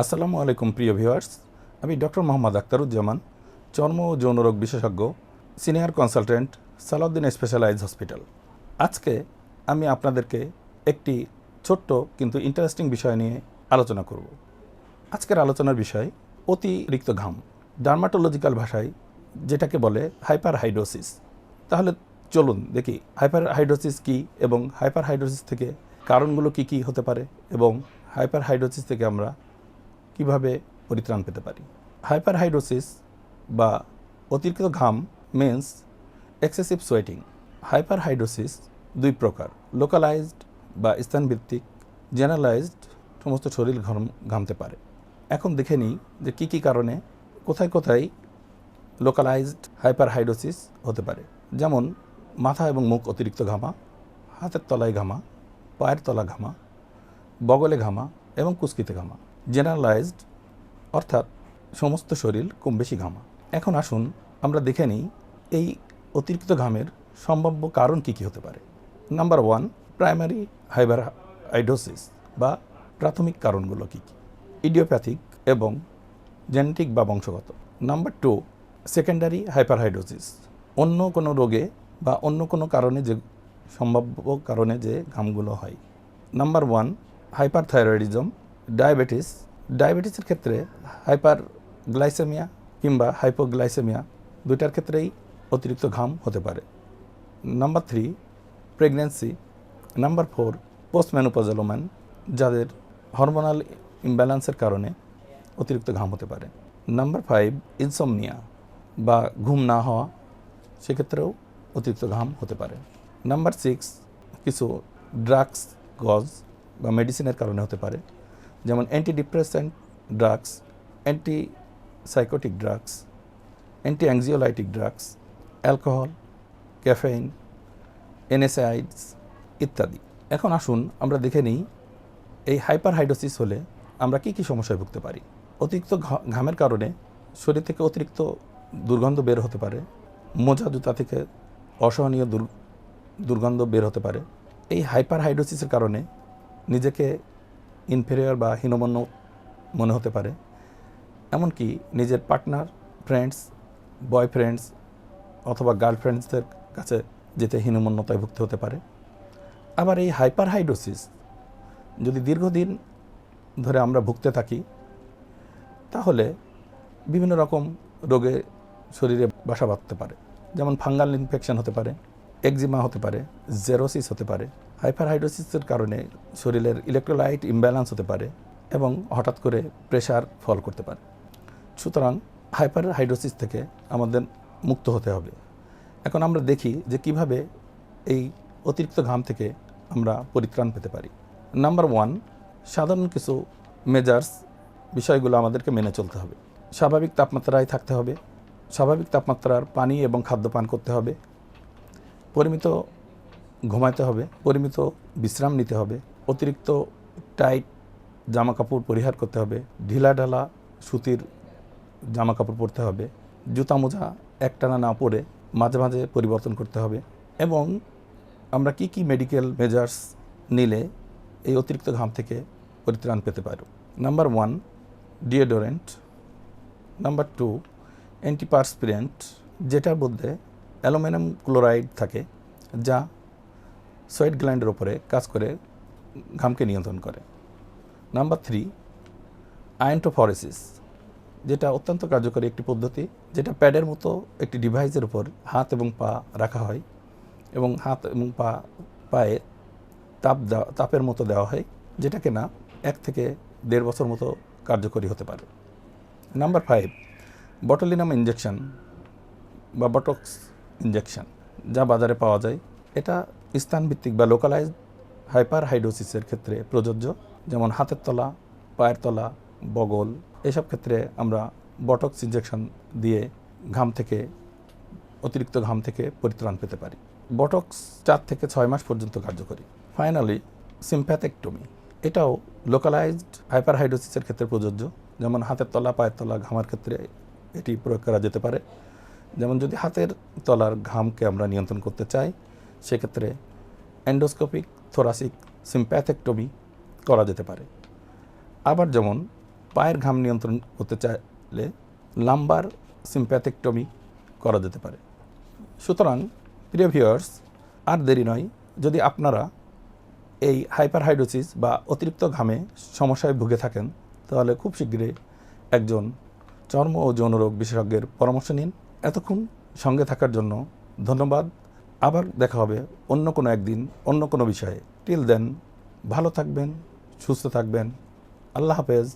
আসসালামু আলাইকুম, প্রিয় ভিউয়ার্স। আমি ডক্টর মোহাম্মদ আক্তারুজ্জামান চর্ম ও যৌনরোগ বিশেষজ্ঞ, senior consultant, Salauddin specialize hospital. আজকে আমি আপনাদেরকে একটি ছোট্ট কিন্তু ইন্টারেস্টিং বিষয় নিয়ে আলোচনা করব। আজকের আলোচনার বিষয় অতিরিক্ত ঘাম। ডার্মাটোলজিক্যাল ভাষায় যেটাকে বলে হাইপার হাইড্রোসিস তাহলে চলুন দেখি হাইপার হাইড্রোসিস কী এবং হাইপার হাইড্রোসিস থেকে কারণগুলো কি কি হতে পারে এবং হাইপার হাইড্রোসিস থেকে আমরা কীভাবে পরিত্রাণ পেতে পারি? হাইপারহাইড্রোসিস বা অতিরিক্ত ঘাম, মিন্স, এক্সেসিভ সোয়েটিং। হাইপারহাইড্রোসিস দুই প্রকার, লোকালাইজড বা স্থানভিত্তিক, জেনারেলাইজড, সমস্ত শরীর ঘাম, ঘামতে পারে। এখন দেখে নিই যে কী কী কারণে কোথায় কোথায় লোকালাইজড হাইপারহাইড্রোসিস হতে পারে। যেমন, মাথা এবং মুখ অতিরিক্ত ঘামা, হাতের তলায় ঘামা, পায়ের তলা ঘামা, বগলে ঘামা এবং কুস্কিতে ঘামা। জেনারেলাইজড অর্থাৎ সমস্ত শরীর কম বেশি ঘামা। এখন আসুন আমরা দেখে নিই এই অতিরিক্ত ঘামের সম্ভাব্য কারণ কী কী হতে পারে। Number one primary hyper hidrosis বা প্রাথমিক কারণগুলো কী কী? ইডিওপ্যাথিক এবং জেনেটিক বা বংশগত। নাম্বার টু সেকেন্ডারি হাইপারহাইড্রোসিস অন্য কোনো রোগে বা অন্য কোনো কারণে যে সম্ভাব্য কারণে যে ঘামগুলো হয়। নাম্বার ওয়ান হাইপারথাইরয়েডিজম ডায়াবেটিস, ডায়াবেটিসের ক্ষেত্রে হাইপার গ্লাইসেমিয়া কিংবা হাইপোগ্লাইসেমিয়া দুইটার ক্ষেত্রেই অতিরিক্ত ঘাম হতে পারে। Number three pregnancy number four post menopausal woman যাদের হরমোনাল ইমব্যালেন্সের কারণে অতিরিক্ত ঘাম হতে পারে। নাম্বার ফাইভ, ইনসোমনিয়া বা ঘুম না হওয়া, সেক্ষেত্রেও অতিরিক্ত ঘাম হতে পারে। নাম্বার সিক্স, কিছু ড্রাগস, গজ বা মেডিসিনের কারণে হতে পারে। যেমন anti depressant drugs anti psychotic drugs anti anxiolytic drugs alcohol caffeine NSAIDs ইত্যাদি। এখন আসুন আমরা দেখে নিই এই হাইপারহাইড্রোসিস হলে আমরা কি কি সমস্যায় ভুগতে পারি। অতিরিক্ত ঘামের কারণে শরীর থেকে অতিরিক্ত দুর্গন্ধ বের হতে পারে, মোজা জুতা থেকে অসহনীয় দুর, দুর্গন্ধ বের হতে পারে। এই হাইপারহাইড্রোসিসের কারণে নিজেকে ইনফেরিয়র বা হীনমন্য মনে হতে পারে। এমনকি নিজের পার্টনার ফ্রেন্ডস বয়ফ্রেন্ডস অথবা গার্লফ্রেন্ডসদের কাছে যেতে হীনমন্যতায় ভুগতে হতে পারে। আবার এই হাইপারহাইড্রোসিস যদি দীর্ঘদিন ধরে আমরা ভুগতে থাকি, তাহলে বিভিন্ন রকম রোগে শরীরে বাসা বাঁধতে পারে। যেমন ফাঙ্গাল ইনফেকশন হতে পারে একজিমা হতে পারে জেরোসিস হতে পারে। হাইপারহাইড্রোসিসের কারণে শরীরের ইলেকট্রোলাইট ইমব্যালেন্স হতে পারে এবং হঠাৎ করে প্রেশার ফল করতে পারে। সুতরাং হাইপারহাইড্রোসিস থেকে আমাদের মুক্ত হতে হবে। এখন আমরা দেখি যে কীভাবে এই অতিরিক্ত ঘাম থেকে আমরা পরিত্রাণ পেতে পারি। নাম্বার ওয়ান, সাধারণ কিছু মেজার্স বিষয়গুলো আমাদেরকে মেনে চলতে হবে। স্বাভাবিক তাপমাত্রায় থাকতে হবে। স্বাভাবিক তাপমাত্রার পানি এবং খাদ্য পান করতে হবে। পরিমিত ঘুমাতে হবে, পরিমিত বিশ্রাম নিতে হবে, অতিরিক্ত টাইট জামা কাপড় পরিহার করতে হবে, ঢিলা ঢালা সুতির জামা কাপড় পরতে হবে, জুতা মোজা একটানা না পরে মাঝে মাঝে পরিবর্তন করতে হবে এবং আমরা কি কি মেডিকেল মেজার্স নিলে এই অতিরিক্ত ঘাম থেকে পরিত্রাণ পেতে পারব number one deodorant number two antiperspirant যেটার মধ্যে অ্যালুমিনিয়াম ক্লোরাইড থাকে, যা সোয়েট গ্ল্যান্ডের ওপরে কাজ করে ঘামকে নিয়ন্ত্রণ করে। নাম্বার থ্রি আয়েন্টোফরেসিস যেটা অত্যন্ত কার্যকরী একটি পদ্ধতি, যেটা প্যাডের মতো একটি ডিভাইসের উপর হাত এবং পা রাখা হয় এবং হাত এবং পা, পায়ে তাপ দেওয়া, তাপের মতো দেওয়া হয় যেটাকে না এক থেকে দেড় বছর মতো কার্যকরী হতে পারে। নাম্বার ফাইভ, বটলিনাম ইঞ্জেকশন বা বটক্স ইঞ্জেকশন যা বাজারে পাওয়া যায়। এটা স্থানভিত্তিক বা লোকালাইজ হাইপার হাইড্রোসিসের ক্ষেত্রে প্রযোজ্য, যেমন হাতের তলা, পায়ের তলা, বগল, এসব ক্ষেত্রে আমরা বটক্স ইঞ্জেকশন দিয়ে ঘাম থেকে, অতিরিক্ত ঘাম থেকে পরিত্রাণ পেতে পারি। বটক্স চার থেকে ছয় মাস পর্যন্ত কার্যকরী। ফাইনালি সিম্প্যাথেকটমি এটাও লোকালাইজড হাইপারহাইড্রোসিসের ক্ষেত্রে প্রযোজ্য, যেমন হাতের তলা, পায়ের তলা ঘামার ক্ষেত্রে এটি প্রয়োগ করা যেতে পারে। যেমন যদি হাতের তলার ঘামকে আমরা নিয়ন্ত্রণ করতে চাই সেক্ষেত্রে অ্যান্ডোস্কোপিক থোরাসিক সিম্প্যাথেকটমি করা যেতে পারে। আবার যেমন পায়ের ঘাম নিয়ন্ত্রণ করতে চাইলে লাম্বার সিম্প্যাথেকটমি করা যেতে পারে। সুতরাং, প্রিয় ভিউয়ার্স আর দেরি নয়, যদি আপনারা এই হাইপারহাইড্রোসিস বা অতিরিক্ত ঘামে সমস্যায় ভুগে থাকেন, তাহলে খুব শীঘ্রই একজন চর্ম ও যৌনরোগ বিশেষজ্ঞের পরামর্শ নিন। এতক্ষণ সঙ্গে থাকার জন্য ধন্যবাদ। আবার দেখা হবে অন্য কোনো একদিন, অন্য কোনো বিষয়ে। টিল দেন ভালো থাকবেন, সুস্থ থাকবেন। আল্লাহ হাফেজ।